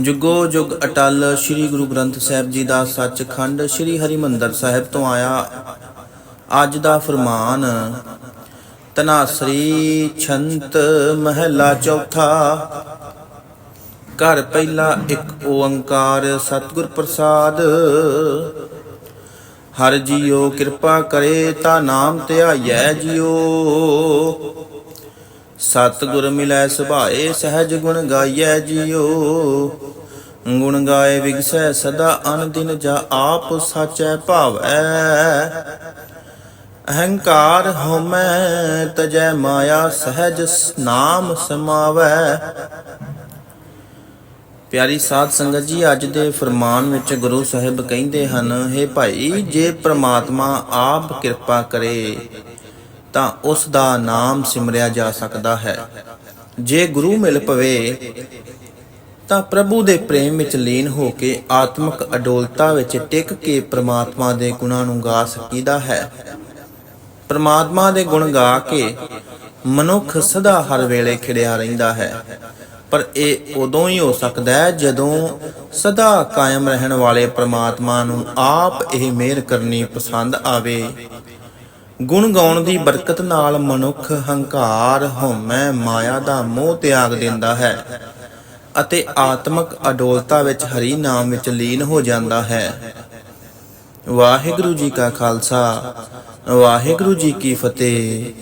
ਜੁਗੋ ਜੁਗ ਅਟਲ, ਸ੍ਰੀ ਗੁਰੂ ਗ੍ਰੰਥ ਸਾਹਿਬ ਜੀ ਦਾ ਸੱਚਖੰਡ ਸ੍ਰੀ ਹਰਿਮੰਦਰ ਸਾਹਿਬ ਤੋਂ ਆਇਆ। ਅੱਜ ਦਾ ਫਰਮਾਨ ਤਨਾਸਰੀ ਛੰਤ ਮਹਿਲਾ ਚੌਥਾ, ਘਰ ਪਹਿਲਾ ਇੱਕ ਓੰਕਾਰ ਸਤਿਗੁਰ ਪ੍ਰਸਾਦ। ਹਰ ਜੀਓ ਕਿਰਪਾ ਕਰੇ, ਤਾਂ ਨਾਮ ਧਿਆਈਐ ਜੀਓ। ਸਤਿਗੁਰ ਮਿਲੈ ਸੁਭਾਏ, ਸਹਿਜ ਗੁਣ ਗਾਈਐ ਜੀਓ। ਗੁਣ ਗਾਏ ਵਿਗਸੈ ਸਦਾ ਅਨ ਦਿਨ ਜਾ ਆਪ ਸਾਚੈ ਭਾਵੈ। ਅਹੰਕਾਰ ਹਉਮੈ, ਤਜੈ ਮਾਇਆ ਸਹਿਜ ਨਾਮ ਸਮਾਵੈ। ਪਿਆਰੀ ਸਾਧ ਸੰਗਤ ਜੀ, ਅੱਜ ਦੇ ਫਰਮਾਨ ਵਿੱਚ ਗੁਰੂ ਸਾਹਿਬ ਕਹਿੰਦੇ ਹਨ हे ਭਾਈ, ਜੇ ਪ੍ਰਮਾਤਮਾ ਆਪ ਕਿਰਪਾ ਕਰੇ ਤਾਂ ਉਸ ਦਾ ਨਾਮ ਸਿਮਰਿਆ ਜਾ ਸਕਦਾ ਹੈ। ਜੇ ਗੁਰੂ ਮਿਲ ਪਵੇ, ਤਾਂ ਪ੍ਰਭੂ ਦੇ ਪ੍ਰੇਮ ਵਿੱਚ ਲੀਨ ਹੋ ਕੇ ਆਤਮਿਕ ਅਡੋਲਤਾ ਵਿੱਚ ਟਿਕ ਕੇ ਪ੍ਰਮਾਤਮਾ ਦੇ ਗੁਣਾਂ ਨੂੰ ਗਾ ਸਕੀਦਾ ਹੈ। ਪ੍ਰਮਾਤਮਾ ਦੇ ਗੁਣ ਗਾ ਕੇ ਮਨੁੱਖ ਸਦਾ ਹਰ ਵੇਲੇ ਖਿੜਿਆ ਰਹਿੰਦਾ ਹੈ। ਪਰ ਇਹ ਉਦੋਂ ਹੀ ਹੋ ਸਕਦਾ ਹੈ ਜਦੋਂ ਸਦਾ ਕਾਇਮ ਰਹਿਣ ਵਾਲੇ ਪ੍ਰਮਾਤਮਾ ਨੂੰ ਆਪ ਇਹ ਮਿਹਰ ਕਰਨੀ ਪਸੰਦ ਆਵੇ। ਗੁਣ ਗਾਉਣ ਦੀ ਬਰਕਤ ਨਾਲ ਮਨੁੱਖ ਹੰਕਾਰ, ਹਉਮੈ, ਮਾਇਆ ਦਾ ਮੋਹ ਤਿਆਗ ਦਿੰਦਾ ਹੈ ਅਤੇ ਆਤਮਿਕ ਅਡੋਲਤਾ ਵਿੱਚ ਹਰੀ ਨਾਮ ਵਿੱਚ ਲੀਨ ਹੋ ਜਾਂਦਾ ਹੈ। ਵਾਹਿਗੁਰੂ ਜੀ ਕਾ ਖਾਲਸਾ, ਵਾਹਿਗੁਰੂ ਜੀ ਕੀ ਫਤਿਹ।